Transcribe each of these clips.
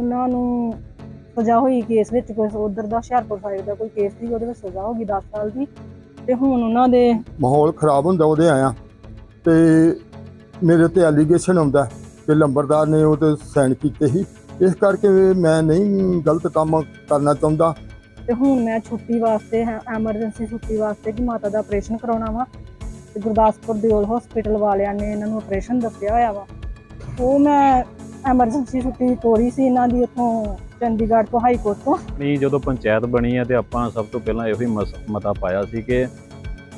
ਉਹਨਾਂ ਨੂੰ ਸਜ਼ਾ ਹੋਈ ਕੇਸ ਵਿੱਚ ਕੋਈ ਉਧਰ ਦਾ ਹੁਸ਼ਿਆਰਪੁਰ ਸਾਈਡ ਦਾ ਕੋਈ ਕੇਸ ਸੀ ਉਹਦੇ ਵਿੱਚ ਸਜ਼ਾ ਹੋ ਗਈ 10 ਸਾਲ ਦੀ। ਤੇ ਹੁਣ ਉਹਨਾਂ ਦੇ ਮਾਹੌਲ ਖਰਾਬ ਹੁੰਦਾ ਉਹਦੇ ਆਇਆ। ਤੇ ਮੇਰੇ ਤੇ ਐਲੀਗੇਸ਼ਨ ਆਉਂਦਾ ਕਿ ਲੰਬਰਦਾਰ ਨੇ ਉਹ ਤੇ ਸਾਈਨ ਕੀਤੇ ਸੀ। ਇਸ ਕਰਕੇ ਮੈਂ ਨਹੀਂ ਗਲਤ ਕੰਮ ਕਰਨਾ ਚਾਹੁੰਦਾ। ਤੇ ਹੁਣ ਮੈਂ ਛੁੱਟੀ ਵਾਸਤੇ ਐਮਰਜੈਂਸੀ ਛੁੱਟੀ ਵਾਸਤੇ ਕਿ ਮਾਤਾ ਦਾ ਆਪਰੇਸ਼ਨ ਕਰਾਉਣਾ ਵਾ। ਤੇ ਗੁਰਦਾਸਪੁਰ ਦੇ ਓਲ ਹਸਪੀਟਲ ਵਾਲਿਆਂ ਨੇ ਇਹਨਾਂ ਨੂੰ ਆਪਰੇਸ਼ਨ ਦੱਸਿਆ ਹੋਇਆ ਵਾ। ਉਹ ਮੈਂ ਐਮਰਜੈਂਸੀ ਛੁੱਟੀ ਤੋਰੀ ਸੀ ਇਹਨਾਂ ਦੀ ਉੱਥੋਂ ਚੰਡੀਗੜ੍ਹ ਤੋਂ ਹਾਈ ਕੋਰਟ ਤੋਂ। ਨਹੀਂ ਜਦੋਂ ਪੰਚਾਇਤ ਬਣੀ ਹੈ ਤੇ ਆਪਾਂ ਸਭ ਤੋਂ ਪਹਿਲਾਂ ਇਹੋ ਹੀ ਮਤਾ ਪਾਇਆ ਸੀ ਕਿ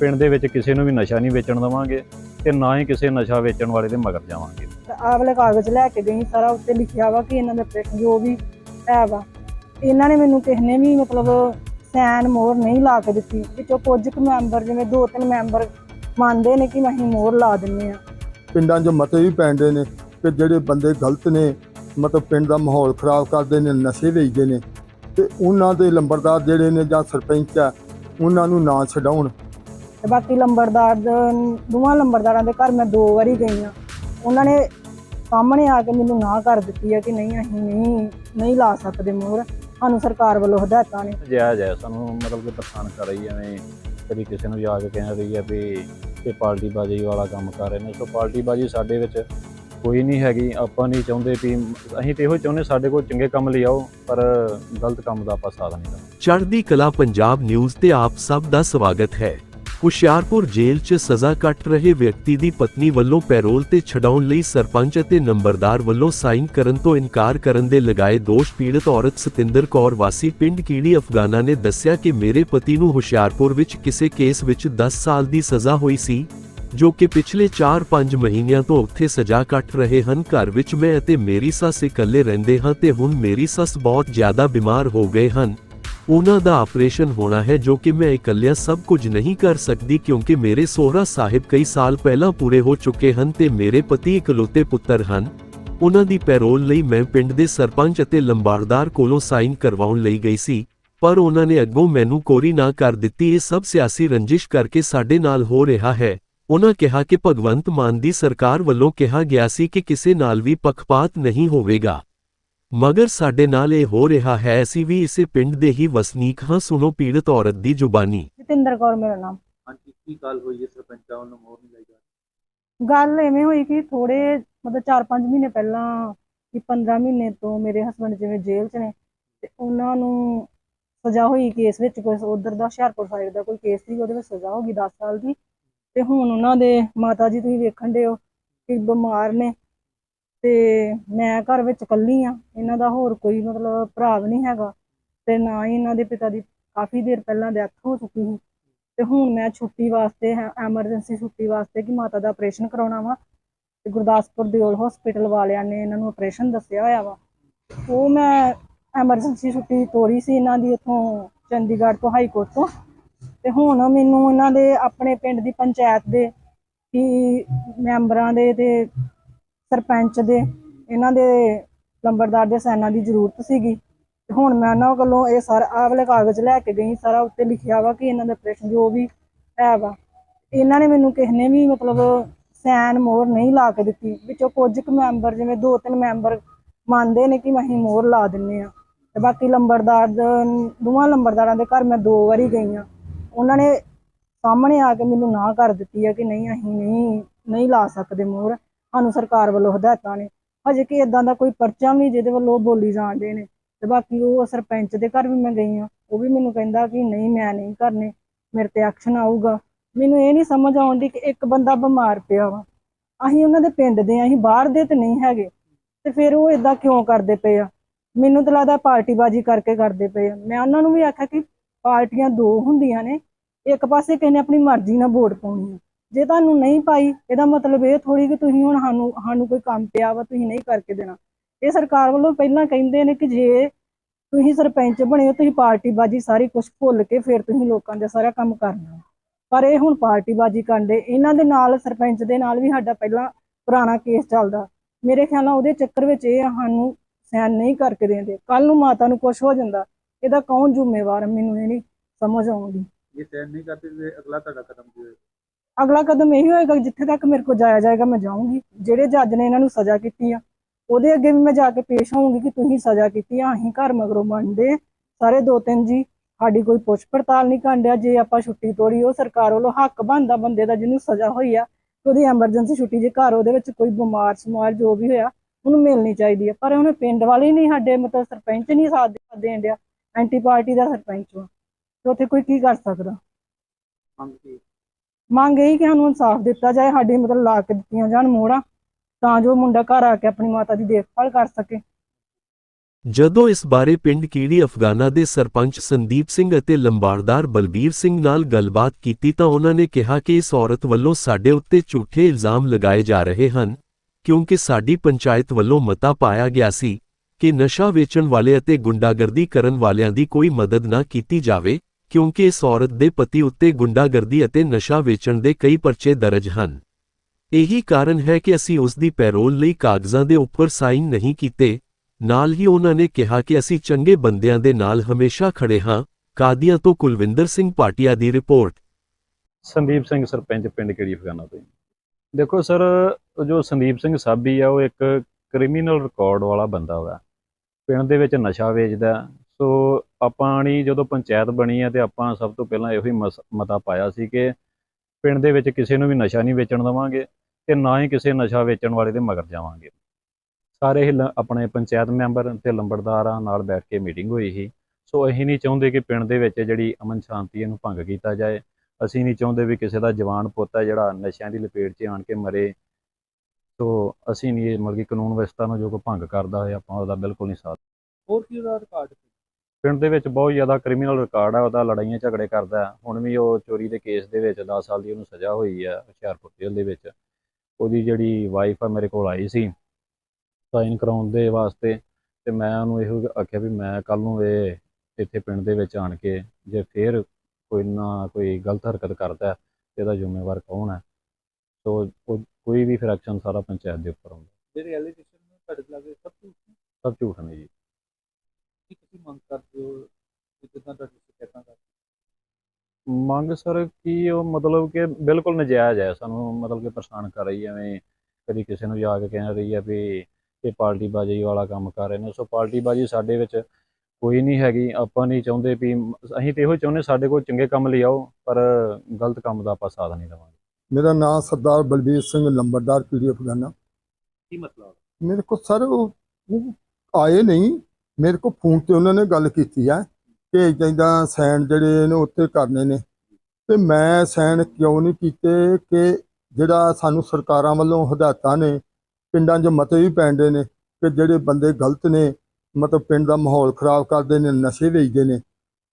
ਪਿੰਡ ਦੇ ਵਿੱਚ ਕਿਸੇ ਨੂੰ ਵੀ ਨਸ਼ਾ ਨਹੀਂ ਵੇਚਣ ਦੇਵਾਂਗੇ ਤੇ ਨਾ ਹੀ ਕਿਸੇ ਨਸ਼ਾ ਵੇਚਣ ਵਾਲੇ ਦੇ ਮਗਰ ਜਾਵਾਂਗੇ। ਤੇ ਆਹ ਵਾਲੇ ਕਾਗਜ਼ ਲੈ ਕੇ ਗਈ ਸਾਰਾ ਉੱਤੇ ਲਿਖਿਆ ਵਾ ਕਿ ਇਹਨਾਂ ਦਾ ਜੋ ਵੀ ਹੈ ਵਾ। ਇਹਨਾਂ ਨੇ ਮੈਨੂੰ ਕਿਸੇ ਨੇ ਵੀ ਮਤਲਬ ਸੈਨ ਮੋਹਰ ਨਹੀਂ ਲਾ ਕੇ ਦਿੱਤੀ। ਵਿੱਚੋਂ ਕੁਝ ਕੁ ਮੈਂਬਰ ਜਿਵੇਂ ਦੋ ਤਿੰਨ ਮੈਂਬਰ ਮੰਨਦੇ ਨੇ ਕਿ ਅਸੀਂ ਮੋਹਰ ਲਾ ਦਿੰਨੇ ਆ। ਪਿੰਡਾਂ 'ਚ ਮਤੇ ਵੀ ਪੈਂਦੇ ਨੇ। ਕਿ ਜਿਹੜੇ ਬੰਦੇ ਗਲਤ ਨੇ ਮਤਲਬ ਪਿੰਡ ਦਾ ਮਾਹੌਲ ਖਰਾਬ ਕਰਦੇ ਨੇ ਨਸ਼ੇ ਵੇਚਦੇ ਨੇ ਤੇ ਉਹਨਾਂ ਦੇ ਲੰਬਰਦਾਰ ਜਿਹੜੇ ਨੇ ਜਾਂ ਸਰਪੰਚ ਆ ਉਹਨਾਂ ਨੂੰ ਨਾ ਛਡਾਉਣ। ਤੇ ਬਾਕੀ ਲੰਬੜਦਾਰ ਦੋਵਾਂ ਲੰਬੜਦਾਰਾਂ ਦੇ ਘਰ ਮੈਂ ਦੋ ਵਾਰੀ ਗਈ ਆ ਉਹਨਾਂ ਨੇ ਸਾਹਮਣੇ ਆ ਕੇ ਮੈਨੂੰ ਨਾ ਕਰ ਦਿੱਤੀ ਹੈ ਕਿ ਨਹੀਂ ਅਸੀਂ ਨਹੀਂ ਨਹੀਂ ਲਾ ਸਕਦੇ ਮੋਹਰ। ਸਾਨੂੰ ਸਰਕਾਰ ਵੱਲੋਂ ਹਦਾਇਤਾਂ ਨੇ। ਜਾਇਜ਼ ਹੈ ਸਾਨੂੰ ਮਤਲਬ ਕਿ ਪਰੇਸ਼ਾਨ ਕਰ ਰਹੀ ਐਵੇਂ ਕਦੀ ਕਿਸੇ ਨੂੰ ਜਾ ਕੇ ਕਹਿ ਰਹੀ ਹੈ ਵੀ ਇਹ ਪਾਰਟੀ ਬਾਜੀ ਵਾਲਾ ਕੰਮ ਕਰ ਰਹੇ ਨੇ। ਸੋ ਪਾਰਟੀ ਬਾਜੀ ਸਾਡੇ ਵਿੱਚ ਕੋਈ ਨਹੀਂ ਹੈਗੀ, ਆਪਾਂ ਨਹੀਂ ਚਾਹੁੰਦੇ ਵੀ ਅਸੀਂ ਤੇ ਇਹੋ ਚਾਹੁੰਦੇ ਸਾਡੇ ਕੋਲ ਚੰਗੇ ਕੰਮ ਲਈ ਆਓ, ਪਰ ਗਲਤ ਕੰਮ ਦਾ ਆਪਾਂ ਸਾਥ ਨਹੀਂ ਦੇਣਾ। ਚੜ੍ਹਦੀ ਕਲਾ ਪੰਜਾਬ ਨਿਊਜ਼ ਤੇ ਆਪ ਸਭ ਦਾ ਸਵਾਗਤ ਹੈ। ਹੁਸ਼ਿਆਰਪੁਰ ਜੇਲ੍ਹ 'ਚ ਸਜ਼ਾ ਕੱਟ ਰਹੇ ਵਿਅਕਤੀ ਦੀ ਪਤਨੀ ਵੱਲੋਂ ਪੈਰੋਲ ਤੇ ਛਡਾਉਣ ਲਈ ਸਰਪੰਚ ਅਤੇ ਨੰਬਰਦਾਰ ਵੱਲੋਂ ਸਾਈਨ ਕਰਨ ਤੋਂ ਇਨਕਾਰ ਕਰਨ ਦੇ ਲਗਾਏ ਦੋਸ਼ ਪੀੜਤ ਔਰਤ ਸਤਿੰਦਰ ਕੌਰ ਵਾਸੀ, ਪਿੰਡ ਕੀੜੀ ਅਫਗਾਨਾ ਨੇ ਦੱਸਿਆ ਕਿ ਮੇਰੇ ਪਤੀ ਨੂੰ ਹੁਸ਼ਿਆਰਪੁਰ ਵਿੱਚ ਕਿਸੇ ਕੇਸ ਵਿੱਚ 10 ਸਾਲ ਦੀ ਸਜ਼ਾ ਹੋਈ ਸੀ। ਜੋ ਕਿ ਪਿਛਲੇ 4-5 ਮਹੀਨਿਆਂ ਤੋਂ ਉੱਥੇ ਸਜ਼ਾ ਕੱਟ ਰਹੇ ਹਨ। ਘਰ ਵਿੱਚ ਮੈਂ ਅਤੇ ਮੇਰੀ ਸੱਸ ਇਕੱਲੇ ਰਹਿੰਦੇ ਹਾਂ ਤੇ ਹੁਣ ਮੇਰੀ ਸੱਸ ਬਹੁਤ ਜ਼ਿਆਦਾ ਬਿਮਾਰ ਹੋ ਗਏ ਹਨ। ਉਹਨਾਂ ਦਾ ਆਪਰੇਸ਼ਨ ਹੋਣਾ ਹੈ ਜੋ ਕਿ ਮੈਂ ਇਕੱਲਿਆ ਸਭ ਕੁਝ ਨਹੀਂ ਕਰ ਸਕਦੀ ਕਿਉਂਕਿ ਮੇਰੇ ਸੋਹਰਾ ਸਾਹਿਬ ਕਈ ਸਾਲ ਪਹਿਲਾਂ ਪੂਰੇ ਹੋ ਚੁੱਕੇ ਹਨ ਤੇ ਮੇਰੇ ਪਤੀ ਇਕਲੌਤੇ ਪੁੱਤਰ ਹਨ। ਉਹਨਾਂ ਦੀ ਪੈਰੋਲ ਲਈ ਮੈਂ ਪਿੰਡ ਦੇ ਸਰਪੰਚ ਅਤੇ ਲੰਬਾਰਦਾਰ ਕੋਲੋਂ ਸਾਈਨ ਕਰਵਾਉਣ ਲਈ ਗਈ ਸੀ, ਪਰ ਉਹਨਾਂ ਨੇ ਅੱਗੋਂ ਮੈਨੂੰ ਕੋਰੀ ਨਾ ਕਰ ਦਿੱਤੀ। ਇਹ ਸਭ ਸਿਆਸੀ ਰੰਜਿਸ਼ ਕਰਕੇ ਸਾਡੇ ਨਾਲ ਹੋ ਰਿਹਾ ਹੈ। ਉਹਨਾਂ ਕਿਹਾ ਕਿ ਭਗਵੰਤ ਮਾਨ ਦੀ ਸਰਕਾਰ ਵੱਲੋਂ ਕਿਹਾ ਗਿਆ ਸੀ ਕਿ ਕਿਸੇ ਨਾਲ ਵੀ ਪੱਖਪਾਤ ਨਹੀਂ ਹੋਵੇਗਾ। ਮਗਰ ਸਾਡੇ ਨਾਲ ਇਹ ਹੋ ਰਿਹਾ ਹੈ ਅਸੀਂ ਵੀ ਇਸੇ ਪਿੰਡ ਦੇ ਹੀ ਵਸਨੀਕ ਹਾਂ। ਸੁਣੋ ਪੀੜਤ ਔਰਤ ਦੀ ਜ਼ੁਬਾਨੀ। ਜਤਿੰਦਰ ਕੌਰ ਮੇਰਾ ਨਾਮ। ਹਾਂਜੀ ਕੀ ਗੱਲ ਹੋਈ ਹੈ ਸਰਪੰਚਾਂ ਵੱਲੋਂ? ਮੋਹਰ ਨਹੀਂ ਲਾਈ ਜਾ? ਗੱਲ ਐਵੇਂ ਹੋਈ ਕਿ ਥੋੜੇ ਮਤਲਬ 4-5 ਮਹੀਨੇ ਪਹਿਲਾਂ ਕਿ 15 ਮਹੀਨੇ ਤੋਂ ਮੇਰੇ ਹਸਬੰਡ ਜਿਵੇਂ ਜੇਲ੍ਹ 'ਚ ਨੇ ਤੇ ਉਹਨਾਂ ਨੂੰ ਸਜ਼ਾ ਹੋਈ ਕੇਸ ਵਿੱਚ ਕੋਈ ਉਧਰ ਦਾ ਹੁਸ਼ਿਆਰਪੁਰ ਸਾਈਡ ਦਾ ਕੋਈ ਕੇਸ ਸੀ ਉਹਦੇ ਵਿੱਚ ਸਜ਼ਾ ਹੋ ਗਈ 10 ਸਾਲ ਦੀ। ਤੇ ਹੁਣ ਉਹਨਾਂ ਦੇ ਮਾਤਾ ਜੀ ਤੁਸੀਂ ਵੇਖਣ ਦੇ ਹੋ ਕਿ ਬਿਮਾਰ ਨੇ ਤੇ ਮੈਂ ਘਰ ਵਿੱਚ ਇਕੱਲੀ ਆ ਇਹਨਾਂ ਦਾ ਹੋਰ ਕੋਈ ਮਤਲਬ ਭਰਾ ਵੀ ਨਹੀਂ ਹੈਗਾ ਤੇ ਨਾ ਹੀ ਇਹਨਾਂ ਦੇ ਪਿਤਾ ਦੀ ਕਾਫੀ ਦੇਰ ਪਹਿਲਾਂ ਡੈਥ ਹੋ ਚੁੱਕੀ ਸੀ। ਤੇ ਹੁਣ ਮੈਂ ਛੁੱਟੀ ਵਾਸਤੇ ਐਮਰਜੈਂਸੀ ਛੁੱਟੀ ਵਾਸਤੇ ਕਿ ਮਾਤਾ ਦਾ ਆਪਰੇਸ਼ਨ ਕਰਾਉਣਾ ਵਾ ਤੇ ਗੁਰਦਾਸਪੁਰ ਦਿਓਲ ਓਲ ਹਸਪੀਟਲ ਵਾਲਿਆਂ ਨੇ ਇਹਨਾਂ ਨੂੰ ਆਪਰੇਸ਼ਨ ਦੱਸਿਆ ਹੋਇਆ ਵਾ। ਉਹ ਮੈਂ ਐਮਰਜੈਂਸੀ ਛੁੱਟੀ ਤੋਰੀ ਸੀ ਇਹਨਾਂ ਦੀ ਉੱਥੋਂ ਚੰਡੀਗੜ੍ਹ ਤੋਂ ਹਾਈ ਕੋਰਟ ਤੋਂ। ਤੇ ਹੁਣ ਮੈਨੂੰ ਇਹਨਾਂ ਦੇ ਆਪਣੇ ਪਿੰਡ ਦੀ ਪੰਚਾਇਤ ਦੇ ਕੀ ਮੈਂਬਰਾਂ ਦੇ ਤੇ ਸਰਪੰਚ ਦੇ, ਇਹਨਾਂ ਦੇ ਲੰਬੜਦਾਰ ਦੇ ਸੈਨਾ ਦੀ ਜ਼ਰੂਰਤ ਸੀਗੀ। ਤੇ ਹੁਣ ਮੈਂ ਉਹਨਾਂ ਕੋਲੋਂ ਇਹ ਸਾਰਾ, ਆਹ ਵਾਲੇ ਕਾਗਜ਼ ਲੈ ਕੇ ਗਈ, ਸਾਰਾ ਉੱਤੇ ਲਿਖਿਆ ਵਾ ਕਿ ਇਹਨਾਂ ਦਾ ਪ੍ਰਸ਼ਨ ਜੋ ਵੀ ਹੈ ਵਾ। ਇਹਨਾਂ ਨੇ ਮੈਨੂੰ ਕਿਸੇ ਨੇ ਵੀ ਮਤਲਬ ਸੈਨ ਮੋਹਰ ਨਹੀਂ ਲਾ ਕੇ ਦਿੱਤੀ। ਵਿੱਚੋਂ ਕੁਝ ਕੁ ਮੈਂਬਰ, ਜਿਵੇਂ ਦੋ ਤਿੰਨ ਮੈਂਬਰ ਮੰਨਦੇ ਨੇ ਕਿ ਅਸੀਂ ਮੋਹਰ ਲਾ ਦਿੰਨੇ ਆ। ਤੇ ਬਾਕੀ ਲੰਬੜਦਾਰ, ਦੋਵਾਂ ਲੰਬੜਦਾਰਾਂ ਦੇ ਘਰ ਮੈਂ ਦੋ ਵਾਰੀ ਗਈ ਆ। ਉਹਨਾਂ ਨੇ ਸਾਹਮਣੇ ਆ ਕੇ ਮੈਨੂੰ ਨਾ ਕਰ ਦਿੱਤੀ ਹੈ ਕਿ ਨਹੀਂ, ਅਸੀਂ ਨਹੀਂ ਨਹੀਂ ਲਾ ਸਕਦੇ ਮੋਹਰ। ਸਾਨੂੰ ਸਰਕਾਰ ਵੱਲੋਂ ਹਦਾਇਤਾਂ ਨੇ। ਹਜੇ ਕਿ ਇਦਾਂ ਦਾ ਕੋਈ ਪਰਚਾ ਵੀ ਜਿਹਦੇ ਵੱਲੋਂ ਬੋਲੀ ਜਾਂਦੇ ਨੇ। ਤੇ ਬਾਕੀ ਉਹ ਸਰਪੰਚ ਦੇ ਘਰ ਵੀ ਮੈਂ ਗਈ ਆ ਉਹ ਵੀ ਮੈਨੂੰ ਕਹਿੰਦਾ ਕਿ ਨਹੀਂ, ਮੈਂ ਨਹੀਂ ਕਰਨੇ। ਮੇਰੇ ਤੇ ਐਕਸ਼ਨ ਆਊਗਾ। ਮੈਨੂੰ ਇਹ ਨਹੀਂ ਸਮਝ ਆਉਂਦੀ ਕਿ ਇੱਕ ਬੰਦਾ ਬਿਮਾਰ ਪਿਆ ਵਾ। ਅਸੀਂ ਉਹਨਾਂ ਦੇ ਪਿੰਡ ਦੇ ਆ ਅਸੀਂ ਬਾਹਰ ਦੇ ਤੇ ਨਹੀਂ ਹੈਗੇ। ਤੇ ਫਿਰ ਉਹ ਇਦਾਂ ਕਿਉਂ ਕਰਦੇ ਪਏ ਆ? ਮੈਨੂੰ ਤਾਂ ਲੱਗਦਾ ਪਾਰਟੀਬਾਜ਼ੀ ਕਰਕੇ ਕਰਦੇ ਪਏ ਆ। ਮੈਂ ਉਹਨਾਂ ਨੂੰ ਵੀ ਆਖਿਆ ਕਿ ਪਾਰਟੀਆਂ ਦੋ ਹੁੰਦੀਆਂ ਨੇ, ਇੱਕ ਪਾਸੇ ਕਿਸੇ ਨੇ ਆਪਣੀ ਮਰਜ਼ੀ ਨਾਲ ਵੋਟ ਪਾਉਣੀ ਆ। ਜੇ ਤੁਹਾਨੂੰ ਨਹੀਂ ਪਾਈ, ਇਹਦਾ ਮਤਲਬ ਇਹ ਥੋੜੀ ਕਿ ਤੁਸੀਂ ਹੁਣ ਸਾਨੂੰ ਸਾਨੂੰ ਕੋਈ ਕੰਮ ਪਿਆ ਵਾ, ਤੁਸੀਂ ਨਹੀਂ ਕਰਕੇ ਦੇਣਾ। ਇਹ ਸਰਕਾਰ ਵੱਲੋਂ ਪਹਿਲਾਂ ਕਹਿੰਦੇ ਨੇ ਕਿ ਜੇ ਤੁਸੀਂ ਸਰਪੰਚ ਬਣੇ ਹੋ, ਤੁਸੀਂ ਪਾਰਟੀਬਾਜ਼ੀ ਸਾਰੀ ਕੁਝ ਭੁੱਲ ਕੇ ਫਿਰ ਤੁਸੀਂ ਲੋਕਾਂ ਦੇ ਸਾਰਾ ਕੰਮ ਕਰਨਾ ਪਰ ਇਹ ਹੁਣ ਪਾਰਟੀਬਾਜ਼ੀ ਕਰਦੇ ਇਹਨਾਂ ਦੇ ਨਾਲ, ਸਰਪੰਚ ਦੇ ਨਾਲ ਵੀ ਸਾਡਾ ਪਹਿਲਾਂ ਪੁਰਾਣਾ ਕੇਸ ਚੱਲਦਾ। ਮੇਰੇ ਖਿਆਲ ਨਾਲ ਉਹਦੇ ਚੱਕਰ ਵਿੱਚ ਇਹ ਸਾਨੂੰ ਸਹਿਣ ਨਹੀਂ ਕਰਕੇ ਦਿੰਦੇ। ਕੱਲ ਨੂੰ ਮਾਤਾ ਨੂੰ ਕੁਝ ਹੋ ਜਾਂਦਾ। ਇਹਦਾ ਕੌਣ ਜ਼ਿੰਮੇਵਾਰ ਆ? ਮੈਨੂੰ ਇਹ ਨਹੀਂ ਸਮਝ ਆਉਂਦੀ। ਇਹ ਸਹਿਨ ਨਹੀਂ ਕਰਦੇ ਤੇ ਅਗਲਾ ਤੁਹਾਡਾ ਕਦਮ ਕੀ ਹੋਏਗਾ? ਅਗਲਾ ਕਦਮ ਇਹੀ ਹੋਏਗਾ ਕਿ ਜਿੱਥੇ ਤੱਕ ਮੇਰੇ ਕੋਲ ਜਾਇਆ ਜਾਏਗਾ ਮੈਂ ਜਾਊਂਗੀ। ਜਿਹੜੇ ਜੱਜ ਨੇ ਇਹਨਾਂ ਨੂੰ ਸਜ਼ਾ ਕੀਤੀ ਆ ਉਹਦੇ ਅੱਗੇ ਵੀ ਮੈਂ ਜਾ ਕੇ ਪੇਸ਼ ਹੋਊਂਗੀ ਕਿ ਤੁਸੀਂ ਸਜ਼ਾ ਕੀਤੀ ਆ ਅਸੀਂ ਘਰ ਮਗਰੋਂ ਮੰਨਦੇ ਸਾਰੇ ਦੋ ਤਿੰਨ ਜੀ ਸਾਡੀ ਕੋਈ ਪੁੱਛ ਪੜਤਾਲ ਨਹੀਂ ਕਾਂਡਿਆ ਜੇ ਆਪਾਂ ਛੁੱਟੀ ਤੋੜੀ ਉਹ ਸਰਕਾਰ ਵੱਲੋਂ ਹੱਕ ਬਣਦਾ ਬੰਦੇ ਦਾ ਜਿਹਨੂੰ ਸਜ਼ਾ ਹੋਈ ਆ ਤੇ ਉਹਦੀ ਐਮਰਜੈਂਸੀ ਛੁੱਟੀ ਜੇ ਘਰ ਉਹਦੇ ਵਿੱਚ ਕੋਈ ਬਿਮਾਰ ਸਮਾਰ ਜੋ ਵੀ ਹੋਇਆ ਉਹਨੂੰ ਮਿਲਣੀ ਚਾਹੀਦੀ ਹੈ ਪਰ ਉਹਨੇ ਪਿੰਡ ਵਾਲੇ ਨਹੀਂ ਸਾਡੇ ਮਤਲਬ ਸਰਪੰਚ ਨਹੀਂ ਸਾਥ ਦੇ- ਦੇਣ ਡਿਆ। ਐਂਟੀ ਪਾਰਟੀ ਦਾ ਸਰਪੰਚ ਵਾ, ਤੇ ਉੱਥੇ ਕੋਈ ਕੀ ਕਰ ਸਕਦਾ? ਮੰਗ ਕੀ ਮੰਗ ਇਹੀ ਕਿ ਸਾਨੂੰ ਇਨਸਾਫ ਦਿੱਤਾ ਜਾਏ, ਸਾਡੀ ਮਤਲਬ ਲਾ ਕੇ ਦਿੱਤੀਆਂ ਜਾਣ ਮੋਹਰਾਂ, ਤਾਂ ਜੋ ਮੁੰਡਾ ਘਰ ਆ ਕੇ ਆਪਣੀ ਮਾਤਾ ਦੀ ਦੇਖਭਾਲ ਕਰ ਸਕੇ। ਜਦੋਂ ਇਸ ਬਾਰੇ ਪਿੰਡ ਕੀੜੀ ਅਫਗਾਨਾ ਦੇ ਸਰਪੰਚ ਸੰਦੀਪ ਸਿੰਘ ਅਤੇ ਲੰਬਾੜਦਾਰ ਬਲਬੀਰ ਸਿੰਘ ਨਾਲ ਗੱਲਬਾਤ ਕੀਤੀ ਤਾਂ ਉਹਨਾਂ ਨੇ ਕਿਹਾ ਕਿ ਇਸ ਔਰਤ ਵੱਲੋਂ ਸਾਡੇ ਉੱਤੇ ਝੂਠੇ ਇਲਜ਼ਾਮ ਲਗਾਏ ਜਾ ਰਹੇ ਹਨ, ਕਿਉਂਕਿ ਸਾਡੀ ਪੰਚਾਇਤ ਵੱਲੋਂ ਮਤਾ ਪਾਇਆ ਗਿਆ ਸੀ ਕਿ ਨਸ਼ਾ ਵੇਚਣ ਵਾਲੇ ਅਤੇ ਗੁੰਡਾਗਰਦੀ ਕਰਨ ਵਾਲਿਆਂ ਦੀ ਕੋਈ ਮਦਦ ਨਾ ਕੀਤੀ ਜਾਵੇ, ਕਿਉਂਕਿ ਇਸ ਔਰਤ ਦੇ ਪਤੀ ਉੱਤੇ ਗੁੰਡਾਗਰਦੀ ਅਤੇ ਨਸ਼ਾ ਵੇਚਣ ਦੇ ਕਈ ਪਰਚੇ ਦਰਜ ਹਨ। ਇਹੀ ਕਾਰਨ ਹੈ ਕਿ ਅਸੀਂ ਉਸ ਦੀ ਪੈਰੋਲ ਲਈ ਕਾਗਜ਼ਾਂ ਦੇ ਉੱਪਰ ਸਾਈਨ ਨਹੀਂ ਕੀਤੇ। ਨਾਲ ਹੀ ਉਹਨਾਂ ਨੇ ਕਿਹਾ ਕਿ ਅਸੀਂ ਚੰਗੇ ਬੰਦਿਆਂ ਦੇ ਨਾਲ ਹਮੇਸ਼ਾ ਖੜੇ ਹਾਂ, ਕਾਦੀਆਂ ਤੋਂ ਕੁਲਵਿੰਦਰ ਸਿੰਘ ਪਾਟਿਆ ਦੀ ਰਿਪੋਰਟ। ਸੰਦੀਪ ਸਿੰਘ ਸਰਪੰਚ ਪਿੰਡ ਕਿਹੜੀ ਅਫਗਾਨਾ ਤੋਂ ਦੇਖੋ ਸਰ ਜੋ ਸੰਦੀਪ ਸਿੰਘ ਸਾਬੀ ਆ, ਉਹ ਇੱਕ ਕ੍ਰਿਮੀਨਲ ਰਿਕਾਰਡ ਵਾਲਾ ਬੰਦਾ ਵਾ। ਪਿੰਡ ਦੇ ਵਿੱਚ ਨਸ਼ਾ ਵੇਚਦਾ ਸੋ ਆਪਾਂ ਨਹੀਂ ਜਦੋਂ ਪੰਚਾਇਤ ਬਣੀ ਹੈ ਤੇ ਆਪਾਂ ਸਭ ਤੋਂ ਪਹਿਲਾਂ ਇਹੋ ਹੀ ਮਸ- ਮਤਾ ਪਾਇਆ ਸੀ ਕਿ ਪਿੰਡ ਦੇ ਵਿੱਚ ਕਿਸੇ ਨੂੰ ਵੀ ਨਸ਼ਾ ਨਹੀਂ ਵੇਚਣ ਦੇਵਾਂਗੇ ਤੇ ਨਾ ਹੀ ਕਿਸੇ ਨਸ਼ਾ ਵੇਚਣ ਵਾਲੇ ਦੇ ਮਗਰ ਜਾਵਾਂਗੇ। ਸਾਰੇ ਹੀ ਲ- ਆਪਣੇ ਪੰਚਾਇਤ ਮੈਂਬਰ ਤੇ ਲੰਬੜਦਾਰਾਂ ਨਾਲ ਬੈਠ ਕੇ ਮੀਟਿੰਗ ਹੋਈ ਸੀ। ਸੋ ਅਸੀਂ ਨਹੀਂ ਚਾਹੁੰਦੇ ਕਿ ਪਿੰਡ ਦੇ ਵਿੱਚ ਜਿਹੜੀ ਅਮਨ ਸ਼ਾਂਤੀ ਇਹਨੂੰ ਭੰਗ ਕੀਤਾ ਜਾਏ। ਅਸੀਂ ਨਹੀਂ ਚਾਹੁੰਦੇ ਵੀ ਕਿਸੇ ਦਾ ਜਵਾਨ ਪੁੱਤ ਹੈ ਜਿਹੜਾ ਨਸ਼ਿਆਂ ਦੀ ਲਪੇਟ 'ਚ ਆਣ ਕੇ ਮਰੇ। ਸੋ ਅਸੀਂ ਨਹੀਂ ਇਹ ਮਤਲਬ ਕਿ ਕਾਨੂੰਨ ਵਿਵਸਥਾ ਨੂੰ ਜੋ ਕੋਈ ਭੰਗ ਕਰਦਾ ਹੋਏ ਆਪਾਂ ਉਹਦਾ ਬਿਲਕੁਲ ਨਹੀਂ ਸਾਥ ਹੋਰ ਕੀ ਉਹਦਾ ਰਿਕਾਰਡ ਪਿੰਡ ਦੇ ਵਿੱਚ ਬਹੁਤ ਜ਼ਿਆਦਾ ਕ੍ਰਿਮੀਨਲ ਰਿਕਾਰਡ ਹੈ ਉਹਦਾ ਲੜਾਈਆਂ ਝਗੜੇ ਕਰਦਾ। ਹੈ। ਹੁਣ ਵੀ ਉਹ ਚੋਰੀ ਦੇ ਕੇਸ ਦੇ ਵਿੱਚ 10 ਸਾਲ ਦੀ ਉਹਨੂੰ ਸਜ਼ਾ ਹੋਈ ਹੈ ਹੁਸ਼ਿਆਰਪੁਰ ਜੇਲ੍ਹ ਦੇ ਵਿੱਚ। ਉਹਦੀ ਜਿਹੜੀ ਵਾਈਫ ਆ ਮੇਰੇ ਕੋਲ ਆਈ ਸੀ ਸਾਈਨ ਕਰਾਉਣ ਦੇ ਵਾਸਤੇ ਤੇ ਮੈਂ ਉਹਨੂੰ ਇਹੋ ਆਖਿਆ ਵੀ ਮੈਂ ਕੱਲ ਨੂੰ ਇਹ ਇੱਥੇ ਪਿੰਡ ਦੇ ਵਿੱਚ ਆਣ ਕੇ ਜੇ ਫੇਰ ਕੋਈ ਨਾ ਕੋਈ ਗਲਤ ਹਰਕਤ ਕਰਦਾ ਹੈ, ਤੇ ਇਹਦਾ ਜ਼ਿੰਮੇਵਾਰ ਕੌਣ ਹੈ ਸੋ ਉਹ ਕੋਈ ਵੀ ਫਿਰ ਐਕਸ਼ਨ ਸਾਰਾ ਪੰਚਾਇਤ ਦੇ ਉੱਪਰ ਆਉਂਦਾ। ਜਿਹੜੇ ਐਲੀਗੇਸ਼ਨ ਨੂੰ ਤੁਹਾਡੇ ਲਾਗੇ ਸਭ ਝੂਠ ਨੇ? ਸਭ ਝੂਠ ਨੇ ਜੀ। ਕੀ ਤੁਸੀਂ ਮੰਗ ਕਰਦੇ ਹੋ ਕਿ ਜਿੱਦਾਂ ਤੁਹਾਡੀ ਸ਼ਿਕਾਇਤਾਂ ਕਰ ਮੰਗ ਸਰ ਕੀ ਉਹ ਮਤਲਬ ਕਿ ਬਿਲਕੁਲ ਨਜਾਇਜ਼ ਹੈ। ਸਾਨੂੰ ਮਤਲਬ ਕਿ ਪਰੇਸ਼ਾਨ ਕਰ ਰਹੀ ਐਵੇਂ ਕਦੀ ਕਿਸੇ ਨੂੰ ਜਾ ਕੇ ਕਹਿ ਰਹੀ ਹੈ ਵੀ ਇਹ ਪਾਰਟੀ ਬਾਜੀ ਵਾਲਾ ਕੰਮ ਕਰ ਰਹੇ ਨੇ। ਸੋ ਪਾਰਟੀ ਬਾਜੀ ਸਾਡੇ ਵਿੱਚ ਕੋਈ ਨਹੀਂ ਹੈਗੀ। ਆਪਾਂ ਨਹੀਂ ਚਾਹੁੰਦੇ ਵੀ ਅਸੀਂ ਤੇ ਇਹੋ ਚਾਹੁੰਦੇ ਸਾਡੇ ਕੋਲ ਚੰਗੇ ਕੰਮ ਲਈ ਆਓ ਪਰ ਗਲਤ ਕੰਮ ਦਾ ਆਪਾਂ ਸਾਥ ਨਹੀਂ ਦੇਵਾਂਗੇ। ਮੇਰਾ ਨਾਮ ਸਰਦਾਰ ਬਲਬੀਰ ਸਿੰਘ ਲੰਬਰਦਾਰ ਪੀੜੀ ਅਫਗਾਨਾ ਕੀ ਮਤਲਬ? ਮੇਰੇ ਕੋਲ ਸਰ ਉਹ ਉਹ ਆਏ ਨਹੀਂ। ਮੇਰੇ ਕੋਲ ਫੋਨ ਤੇ ਉਹਨਾਂ ਨੇ ਗੱਲ ਕੀਤੀ ਹੈ ਕਿ ਜਿੱਦਾਂ ਸਾਈਨ ਜਿਹੜੇ ਨੇ ਉੱਤੇ ਕਰਨੇ ਨੇ। ਤੇ ਮੈਂ ਸਾਈਨ ਕਿਉਂ ਨਹੀਂ ਕੀਤੇ ਕਿ ਜਿਹੜਾ ਸਾਨੂੰ ਸਰਕਾਰਾਂ ਵੱਲੋਂ ਹਦਾਇਤਾਂ ਨੇ ਪਿੰਡਾਂ 'ਚ ਮਤੇ ਵੀ ਪੈਂਦੇ ਨੇ ਕਿ ਜਿਹੜੇ ਬੰਦੇ ਗਲਤ ਨੇ ਮਤਲਬ ਪਿੰਡ ਦਾ ਮਾਹੌਲ ਖਰਾਬ ਕਰਦੇ ਨੇ ਨਸ਼ੇ ਵੇਚਦੇ ਨੇ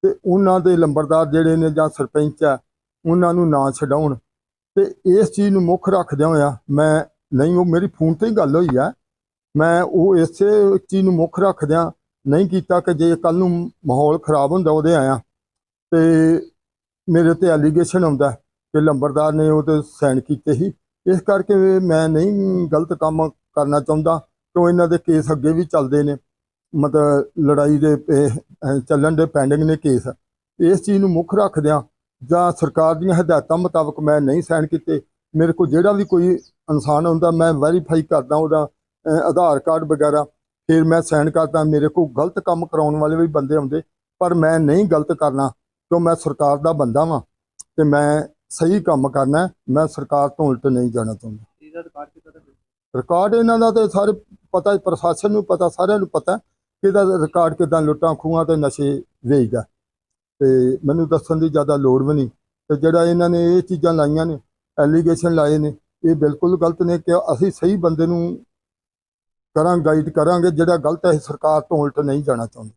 ਤੇ ਉਹਨਾਂ ਦੇ ਲੰਬਰਦਾਰ ਜਿਹੜੇ ਨੇ ਜਾਂ ਸਰਪੰਚ ਆ ਉਹਨਾਂ ਨੂੰ ਨਾ ਛਡਾਉਣ। ਤੇ ਇਸ ਚੀਜ਼ ਨੂੰ ਮੁੱਖ ਰੱਖਦਿਆਂ ਹੋਇਆ ਮੈਂ ਨਹੀਂ, ਉਹ ਮੇਰੀ ਫੋਨ ਤੇ ਹੀ ਗੱਲ ਹੋਈ ਆ। ਮੈਂ ਉਹ ਇਸੇ ਚੀਜ਼ ਨੂੰ ਮੁੱਖ ਰੱਖਦਿਆਂ ਨਹੀਂ ਕੀਤਾ ਕਿ ਜੇ ਕੱਲ ਨੂੰ ਮਾਹੌਲ ਖਰਾਬ ਹੁੰਦਾ ਉਹਦੇ ਆਇਆ ਤੇ ਮੇਰੇ ਤੇ ਐਲੀਗੇਸ਼ਨ ਆਉਂਦਾ ਕਿ ਲੰਬਰਦਾਰ ਨੇ ਉਹ ਤੇ ਸਾਈਨ ਕੀਤੇ ਸੀ। ਇਸ ਕਰਕੇ ਮੈਂ ਨਹੀਂ ਗਲਤ ਕੰਮ ਕਰਨਾ ਚਾਹੁੰਦਾ ਕਿਉਂ ਇਹਨਾਂ ਦੇ ਕੇਸ ਅੱਗੇ ਵੀ ਚੱਲਦੇ ਨੇ। ਮਤਲਬ ਲੜਾਈ ਦੇ ਚੱਲਣ ਦੇ ਪੈਂਡਿੰਗ ਨੇ ਕੇਸ ਇਸ ਚੀਜ਼ ਨੂੰ ਮੁੱਖ ਰੱਖਦਿਆਂ ਜਾਂ ਸਰਕਾਰ ਦੀਆਂ ਹਦਾਇਤਾਂ ਮੁਤਾਬਕ ਮੈਂ ਨਹੀਂ ਸਾਈਨ ਕੀਤੇ ਮੇਰੇ ਕੋਲ ਜਿਹੜਾ ਵੀ ਕੋਈ ਇਨਸਾਨ ਹੁੰਦਾ ਮੈਂ ਵੈਰੀਫਾਈ ਕਰਦਾ ਉਹਦਾ ਆਧਾਰ ਕਾਰਡ ਵਗੈਰਾ ਫਿਰ ਮੈਂ ਸਾਈਨ ਕਰਦਾ ਮੇਰੇ ਕੋਲ ਗਲਤ ਕੰਮ ਕਰਾਉਣ ਵਾਲੇ ਵੀ ਬੰਦੇ ਆਉਂਦੇ ਪਰ ਮੈਂ ਨਹੀਂ ਗਲਤ ਕਰਨਾ ਕਿਉਂ ਮੈਂ ਸਰਕਾਰ ਦਾ ਬੰਦਾ ਵਾਂ ਤੇ ਮੈਂ ਸਹੀ ਕੰਮ ਕਰਨਾ। ਮੈਂ ਸਰਕਾਰ ਤੋਂ ਉਲਟ ਨਹੀਂ ਜਾਣਾ ਚਾਹੁੰਦਾ ਇਹਦਾ ਰਿਕਾਰਡ ਇਹਨਾਂ ਦਾ ਤੇ ਸਾਰੇ ਪਤਾ ਪ੍ਰਸ਼ਾਸਨ ਨੂੰ ਪਤਾ ਸਾਰਿਆਂ ਨੂੰ ਪਤਾ ਕਿ ਇਹਦਾ ਰਿਕਾਰਡ ਕਿਦਾਂ ਲੁੱਟਾਂ ਖੂਹਾਂ ਤੇ ਨਸ਼ੇ ਵੇਚਦਾ ਤੇ ਮੈਨੂੰ ਦੱਸਣ ਦੀ ਜ਼ਿਆਦਾ ਲੋੜ ਵੀ ਨਹੀਂ। ਤੇ ਜਿਹੜਾ ਇਹਨਾਂ ਨੇ ਇਹ ਚੀਜ਼ਾਂ ਲਾਈਆਂ ਨੇ ਐਲੀਗੇਸ਼ਨ ਲਾਏ ਨੇ, ਇਹ ਬਿਲਕੁਲ ਗਲਤ ਨੇ ਕਿ ਅਸੀਂ ਸਹੀ ਬੰਦੇ ਨੂੰ ਕਰਾਂ ਗਾਈਡ ਕਰਾਂਗੇ, ਜਿਹੜਾ ਗਲਤ ਹੈ ਸਰਕਾਰ ਤੋਂ ਉਲਟ ਨਹੀਂ ਜਾਣਾ ਚਾਹੁੰਦੇ।